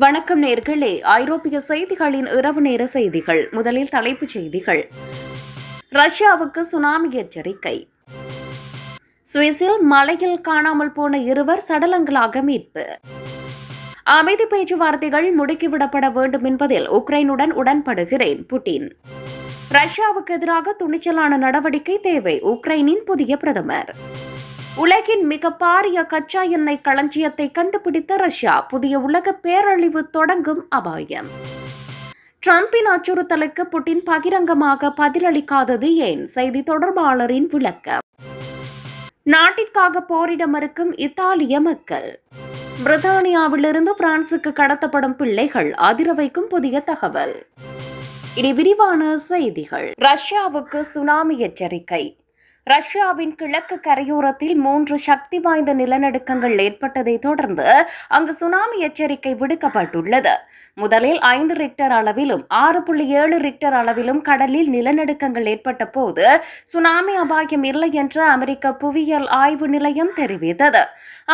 வணக்கம் நேர்களே. ஐரோப்பிய செய்திகளின் இரவு நேர செய்திகள். முதலில் தலைப்புச் செய்திகள். ரஷ்யாவுக்கு சுனாமி எச்சரிக்கை. சுவிஸில் மலையில் காணாமல் போன இருவர் சடலங்களாக மீட்பு. அமைதி பேச்சுவார்த்தைகள் முடுக்கிவிடப்பட வேண்டும் என்பதில் உக்ரைனுடன் உடன்படுகிறேன் புட்டின். ரஷ்யாவுக்கு எதிராக துணிச்சலான நடவடிக்கை தேவை உக்ரைனின் புதிய பிரதமர். உலகின் மிக பாரிய கச்சா எண்ணெய் களஞ்சியத்தை கண்டுபிடித்த ரஷ்யா. புதிய உலக பேரழிவு தொடங்கும் அபாயம். டிரம்பின் அச்சுறுத்தலுக்கு புட்டின் பகிரங்கமாக பதிலளிக்காதது ஏன்? செய்தி தொடர்பாளரின் விளக்கம். நாட்டிற்காக போரிட மறுக்கும் இத்தாலிய மக்கள். பிரித்தானியாவிலிருந்து பிரான்சுக்கு கடத்தப்படும் பிள்ளைகள் அதிர வைக்கும் புதிய தகவல். இனி விரிவான செய்திகள். ரஷ்யாவுக்கு சுனாமி எச்சரிக்கை. ரஷ்யாவின் கிழக்கு கரையோரத்தில் மூன்று சக்தி வாய்ந்த நிலநடுக்கங்கள் ஏற்பட்டதை தொடர்ந்து அங்கு சுனாமி எச்சரிக்கை விடுக்கப்பட்டுள்ளது. முதலில் ஐந்து ரிக்டர் அளவிலும் ஆறு புள்ளி ஏழு ரிக்டர் அளவிலும் கடலில் நிலநடுக்கங்கள் ஏற்பட்ட போது சுனாமி அபாயம் இல்லை என்று அமெரிக்க புவியியல் ஆய்வு நிலையம் தெரிவித்தது.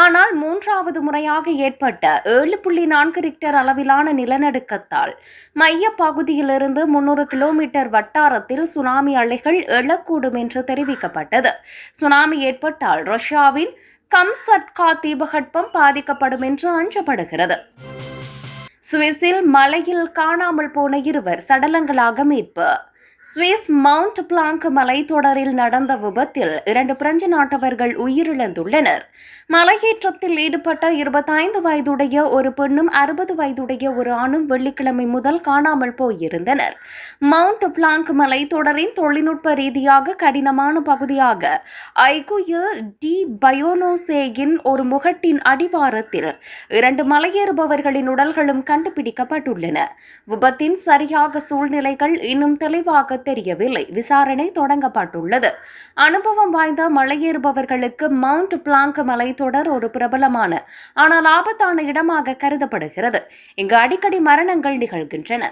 ஆனால் மூன்றாவது முறையாக ஏற்பட்ட ஏழு புள்ளி நான்கு ரிக்டர் அளவிலான நிலநடுக்கத்தால் மைய பகுதியிலிருந்து முன்னூறு கிலோமீட்டர் வட்டாரத்தில் சுனாமி அலைகள் எழக்கூடும் என்று தெரிவிக்கப்பட்டது. சுனாமி ஏற்பட்டால் ரஷ்யாவின் கம்சட்கா தீபகற்பம் பாதிக்கப்படும் என்று அஞ்சப்படுகிறது. சுவிஸில் மலையில் காணாமல் போன இருவர் சடலங்களாக மீட்பு சுவிஸ் மவுண்ட் பிளாங்க் மலைத்தொடரில் நடந்த விபத்தில் இரண்டு பிரெஞ்சு நாட்டவர்கள் உயிரிழந்துள்ளனர். மலையேற்றத்தில் ஈடுபட்ட இருபத்தைந்து வயதுடைய ஒரு பெண்ணும் அறுபது வயதுடைய ஒரு ஆணும் வெள்ளிக்கிழமை முதல் காணாமல் போயிருந்தனர். மவுண்ட் பிளாங்க் மலைத்தொடரின் தொழில்நுட்ப ரீதியாக கடினமான பகுதியாக ஐகுயில் டி பயோனோசேயின் ஒரு முகட்டின் அடிவாரத்தில் இரண்டு மலையேறுபவர்களின் உடல்களும் கண்டுபிடிக்கப்பட்டுள்ளன. விபத்தின் சரியாக சூழ்நிலைகள் இன்னும் தெளிவாக தெரியவில்லை. விசாரணை தொடங்கப்பட்டுள்ளது. அனுபவம் வாய்ந்த மலையேறுபவர்களுக்கு மவுண்ட் பிளாங்க் மலைத்தொடர் ஒரு பிரபலமான ஆனால் ஆபத்தான இடமாக கருதப்படுகிறது. இங்கு அடிக்கடி மரணங்கள் நிகழ்கின்றன.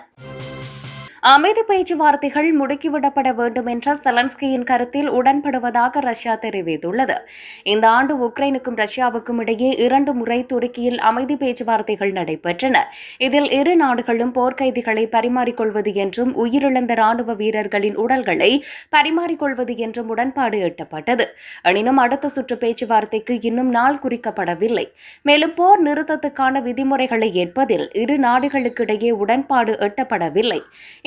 அமைதி பேச்சுவார்த்தைகள் முடுக்கிவிடப்பட வேண்டும் என்ற செலன்ஸ்கியின் கருத்தில் உடன்படுவதாக ரஷ்யா தெரிவித்துள்ளது. இந்த ஆண்டு உக்ரைனுக்கும் ரஷ்யாவுக்கும் இடையே இரண்டு முறை துருக்கியில் அமைதி பேச்சுவார்த்தைகள் நடைபெற்றன. இதில் இரு நாடுகளும் போர்க்கைதிகளை பரிமாறிக்கொள்வது என்றும் உயிரிழந்த ராணுவ வீரர்களின் உடல்களை பரிமாறிக்கொள்வது என்றும் உடன்பாடு எட்டப்பட்டது. எனினும் அடுத்த சுற்று பேச்சுவார்த்தைக்கு இன்னும் நாள் குறிக்கப்படவில்லை. மேலும் போர் நிறுத்தத்துக்கான விதிமுறைகளை ஏற்பதில் இரு நாடுகளுக்கிடையே உடன்பாடு எட்டப்படவில்லை.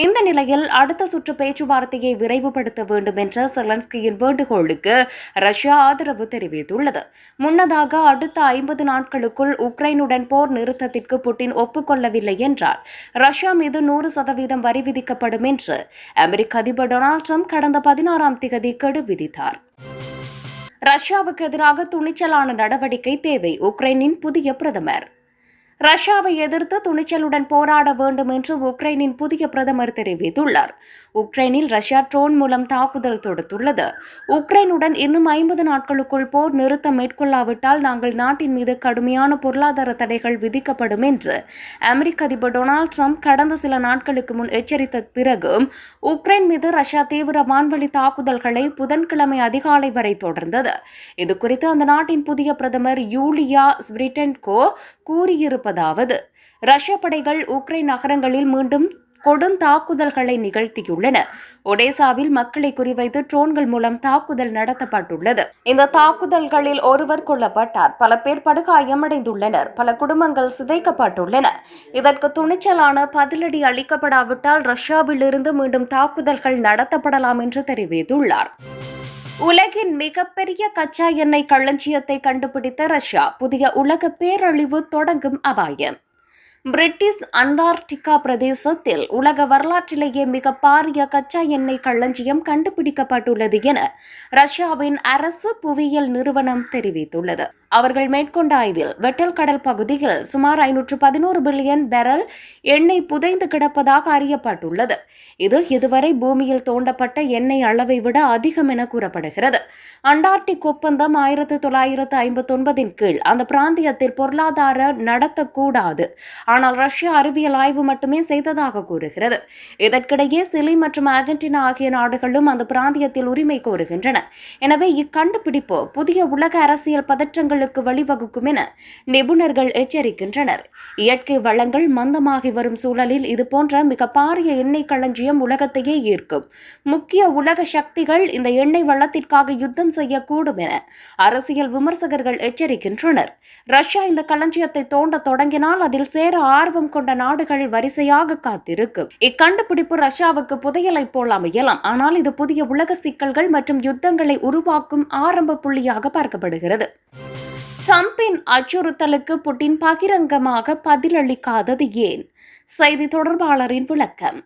இந்த நிலையில் அடுத்த சுற்று பேச்சுவார்த்தையை விரைவுபடுத்த வேண்டும் என்ற செலன்ஸ்கியின் வேண்டுகோளுக்கு ரஷ்யா ஆதரவு தெரிவித்துள்ளது. முன்னதாக அடுத்த ஐம்பது நாட்களுக்குள் உக்ரைனுடன் போர் நிறுத்தத்திற்கு புட்டின் ஒப்புக்கொள்ளவில்லை என்றால் ரஷ்யா மீது நூறு சதவீதம் வரி விதிக்கப்படும் என்று அமெரிக்க அதிபர் டொனால்ட் ட்ரம்ப் கடந்த பதினாறாம் திகதி கெடு விதித்தார். ரஷ்யாவுக்கு எதிராக துணிச்சலான நடவடிக்கை தேவை உக்ரைனின் புதிய பிரதமர். ரஷ்யாவை எதிர்த்து துணிச்சலுடன் போராட வேண்டும் என்று உக்ரைனின் புதிய பிரதமர் தெரிவித்துள்ளார். உக்ரைனில் ரஷ்யா ட்ரோன் மூலம் தாக்குதல் தொடுத்துள்ளது. உக்ரைனுடன் இன்னும் ஐம்பது நாட்களுக்குள் போர் நிறுத்தம் மேற்கொள்ளாவிட்டால் நாங்கள் நாட்டின் மீது கடுமையான பொருளாதார தடைகள் விதிக்கப்படும் என்று அமெரிக்க அதிபர் டொனால்ட் ட்ரம்ப் கடந்த சில நாட்களுக்கு முன் எச்சரித்த பிறகும் உக்ரைன் மீது ரஷ்யா தீவிர வான்வழி தாக்குதல்களை புதன்கிழமை அதிகாலை வரை தொடர்ந்தது. இதுகுறித்து அந்த நாட்டின் புதிய பிரதமர் யூலியா ஸ்விரிட்டன்கோ இருப்பதாவது. ரஷ்ய படைகள் உக்ரைன் நகரங்களில் மீண்டும் கொடும் தாக்குதல்களை நிகழ்த்தியுள்ளன. ஒடேசாவில் மக்களை குறிவைத்து ட்ரோன்கள் மூலம் தாக்குதல் நடத்தப்பட்டுள்ளது. இந்த தாக்குதல்களில் ஒருவர் கொல்லப்பட்டார். பல பேர் படுகாயமடைந்துள்ளனர். பல குடும்பங்கள் சிதைக்கப்பட்டுள்ளன. இதற்கு துணிச்சலான பதிலடி அளிக்கப்படாவிட்டால் ரஷ்யாவிலிருந்து மீண்டும் தாக்குதல்கள் நடத்தப்படலாம் என்று தெரிவித்துள்ளார். உலகின் மிகப்பெரிய கச்சா எண்ணெய் களஞ்சியத்தை கண்டுபிடித்த ரஷ்யா புதிய உலக பேரழிவு தொடங்கும் அபாயம். பிரிட்டிஷ் அண்டார்டிகா பிரதேசத்தில் உலக வரலாற்றிலேயே மிக பாரிய கச்சா எண்ணெய் களஞ்சியம் கண்டுபிடிக்கப்பட்டுள்ளது என ரஷ்யாவின் அரசு புவியியல் நிறுவனம் தெரிவித்துள்ளது. அவர்கள் மேற்கொண்ட ஆய்வில் வெட்டல் கடல் பகுதியில் சுமார் ஐநூற்று பதினோரு பில்லியன் பெரல் எண்ணெய் புதைந்து கிடப்பதாக அறியப்பட்டுள்ளது. இது இதுவரை பூமியில் தோண்டப்பட்ட எண்ணெய் அளவை விட அதிகம் என கூறப்படுகிறது. அண்டார்டிக் ஒப்பந்தம் ஆயிரத்து தொள்ளாயிரத்து ஐம்பத்தொன்பதின் கீழ் அந்த பிராந்தியத்தில் பொருளாதார நடத்தக்கூடாது. ஆனால் ரஷ்யா அறிவியல் ஆய்வு மட்டுமே செய்ததாக கூறுகிறது. இதற்கிடையே சிலி மற்றும் அர்ஜென்டினா ஆகிய நாடுகளும் அந்த பிராந்தியத்தில் உரிமை கோருகின்றன. எனவே இக்கண்டுபிடிப்பு புதிய உலக அரசியல் பதற்றங்களுக்கு சிக்கல்களுக்கு வழிவகுக்கும் என நிபுணர்கள் எச்சரிக்கின்றனர். இயற்கை வளங்கள் மந்தமாகி வரும் சூழலில் இதுபோன்ற மிக பாரிய எண்ணெய் களஞ்சியம் உலகத்தையே ஈர்க்கும். முக்கிய உலக சக்திகள் இந்த எண்ணெய் வளத்திற்காக யுத்தம் செய்யக்கூடும் என அரசியல் விமர்சகர்கள் எச்சரிக்கின்றனர். ரஷ்யா இந்த களஞ்சியத்தை தோண்ட தொடங்கினால் அதில் சேர ஆர்வம் கொண்ட நாடுகள் வரிசையாக காத்திருக்கும். இக்கண்டுபிடிப்பு ரஷ்யாவுக்கு புதையலை போல் அமையலாம். ஆனால் இது புதிய உலக சிக்கல்கள் மற்றும் யுத்தங்களை உருவாக்கும் ஆரம்ப புள்ளியாக பார்க்கப்படுகிறது. ட்ரம்பின் அச்சுறுத்தலுக்கு புட்டின் பகிரங்கமாக பதிலளிக்காதது ஏன்? செய்தி தொடர்பாளரின் விளக்கம்.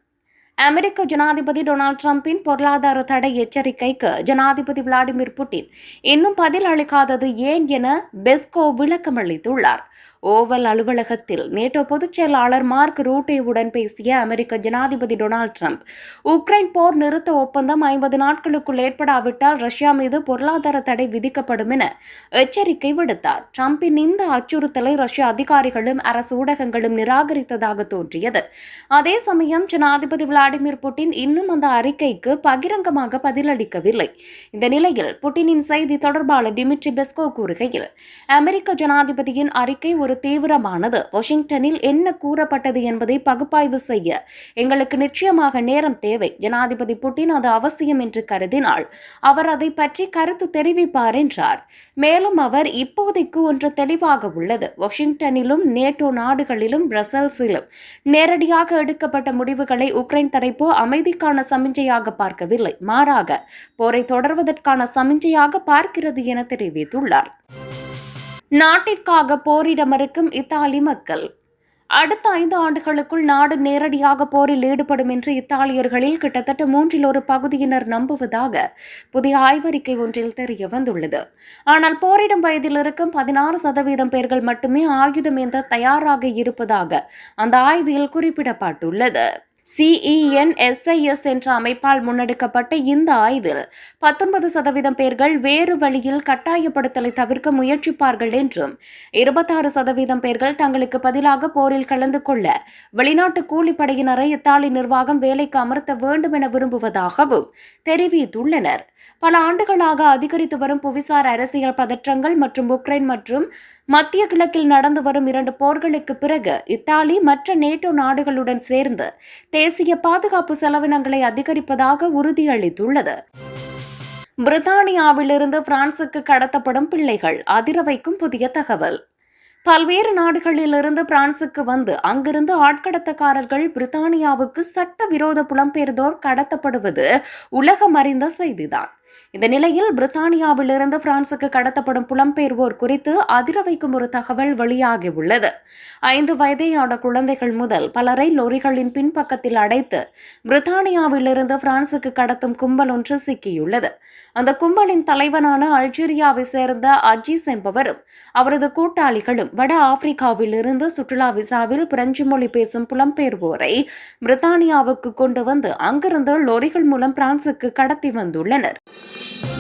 அமெரிக்க ஜனாதிபதி டொனால்ட் ட்ரம்பின் பொருளாதார தடை எச்சரிக்கைக்கு ஜனாதிபதி விளாடிமிர் புட்டின் இன்னும் பதில் அளிக்காதது ஏன் என பெஸ்கோ விளக்கம் அளித்துள்ளார் ஓவல் அலுவலகத்தில் நேட்டோ பொதுச் செயலாளர் மார்க் ரூட்டேவுடன் பேசிய அமெரிக்க ஜனாதிபதி டொனால்ட் ட்ரம்ப் உக்ரைன் போர் நிறுத்த ஒப்பந்தம் ஐம்பது நாட்களுக்குள் ஏற்படாவிட்டால் ரஷ்யா மீது பொருளாதார தடை விதிக்கப்படும் என எச்சரிக்கை விடுத்தார். ட்ரம்பின் இந்த அச்சுறுத்தலை ரஷ்ய அதிகாரிகளும் அரசு ஊடகங்களும் நிராகரித்ததாக தோன்றியது. அதே சமயம் ஜனாதிபதி விளாடிமிர் புட்டின் இன்னும் அந்த அறிக்கைக்கு பகிரங்கமாக பதிலளிக்கவில்லை. இந்த நிலையில் புட்டினின் செய்தி தொடர்பாளர் டிமிட்ரி பெஸ்கோ கூறுகையில் அமெரிக்க ஜனாதிபதியின் அறிக்கை ஒரு தீவிரமானது. வாஷிங்டனில் என்ன கூறப்பட்டது என்பதை பகுப்பாய்வு செய்ய எங்களுக்கு நிச்சயமாக நேரம் தேவை. ஜனாதிபதி புட்டின் அது அவசியம் என்று கருதினால் அவர் அதை பற்றி கருத்து தெரிவிப்பார் என்றார். மேலும் அவர் இப்போதைக்கு ஒன்று தெளிவாக உள்ளது. வாஷிங்டனிலும் நேட்டோ நாடுகளிலும் பிரசல்ஸிலும் நேரடியாக எடுக்கப்பட்ட முடிவுகளை உக்ரைன் தரப்பு அமைதிக்கான சமிஞ்சையாக பார்க்கவில்லை. மாறாக போரை தொடர்வதற்கான சமிஞ்சையாக பார்க்கிறது என தெரிவித்துள்ளார். நாட்டிற்காக போரிட மறுக்கும் இத்தாலி மக்கள். அடுத்த ஐந்து ஆண்டுகளுக்குள் நாடு நேரடியாக போரில் ஈடுபடும் என்று இத்தாலியர்களில் கிட்டத்தட்ட மூன்றில் ஒரு பகுதியினர் நம்புவதாக புதிய ஆய்வறிக்கை ஒன்றில் தெரிய வந்துள்ளது. ஆனால் போரிடும் வயதில் இருக்கும் பதினாறு சதவீதம் பேர்கள் மட்டுமே ஆயுதம் ஏந்த தயாராக இருப்பதாக அந்த ஆய்வில் குறிப்பிடப்பட்டுள்ளது. சிஇஎன்எஸ்ஐஎஸ் என்ற அமைப்பால் முன்னெடுக்கப்பட்ட இந்த ஆய்வில் பத்தொன்பது சதவீதம் பேர்கள் வேறு வழியில் கட்டாயப்படுத்தலை தவிர்க்க முயற்சிப்பார்கள் என்றும் இருபத்தாறு சதவீதம் பேர்கள் தங்களுக்கு பதிலாக போரில் கலந்து கொள்ள வெளிநாட்டு கூலிப்படையினரை இத்தாலி நிர்வாகம் வேலைக்கு அமர்த்த வேண்டும் என விரும்புவதாகவும் தெரிவித்துள்ளனர். பல ஆண்டுகளாக அதிகரித்து வரும் புவிசார் அரசியல் பதற்றங்கள் மற்றும் உக்ரைன் மற்றும் மத்திய கிழக்கில் நடந்து வரும் இரண்டு போர்களுக்கு பிறகு இத்தாலி மற்ற நேட்டோ நாடுகளுடன் சேர்ந்து தேசிய பாதுகாப்பு செலவினங்களை அதிகரிப்பதாக உறுதியளித்துள்ளது. பிரித்தானியாவிலிருந்து பிரான்சுக்கு கடத்தப்படும் பிள்ளைகள் அதிர வைக்கும் புதிய தகவல். பல்வேறு நாடுகளிலிருந்து பிரான்சுக்கு வந்து அங்கிருந்து ஆட்கடத்தக்காரர்கள் பிரித்தானியாவுக்கு சட்டவிரோத புலம்பெயர்ந்தோர் கடத்தப்படுவது உலகம் அறிந்த செய்திதான். இந்த நிலையில் பிரித்தானியாவிலிருந்து பிரான்சுக்கு கடத்தப்படும் புலம்பெயர்வோர் குறித்து அதிர வைக்கும் ஒரு தகவல் வெளியாகியுள்ளது ஐந்து வயதேயான குழந்தைகள் முதல் பலரை லொரிகளின் பின்பக்கத்தில் அடைத்து பிரித்தானியாவிலிருந்து பிரான்சுக்கு கடத்தும் கும்பல் ஒன்று சிக்கியுள்ளது. அந்த கும்பலின் தலைவனான அல்ஜீரியாவை சேர்ந்த அஜீஸ் என்பவரும் அவரது கூட்டாளிகளும் வட ஆப்பிரிக்காவிலிருந்து சுற்றுலா விசாவில் பிரெஞ்சு மொழி பேசும் புலம்பெயர்வோரை பிரித்தானியாவுக்கு கொண்டு வந்து அங்கிருந்து லொரிகள் மூலம் பிரான்சுக்கு கடத்தி வந்துள்ளனர். Thank you.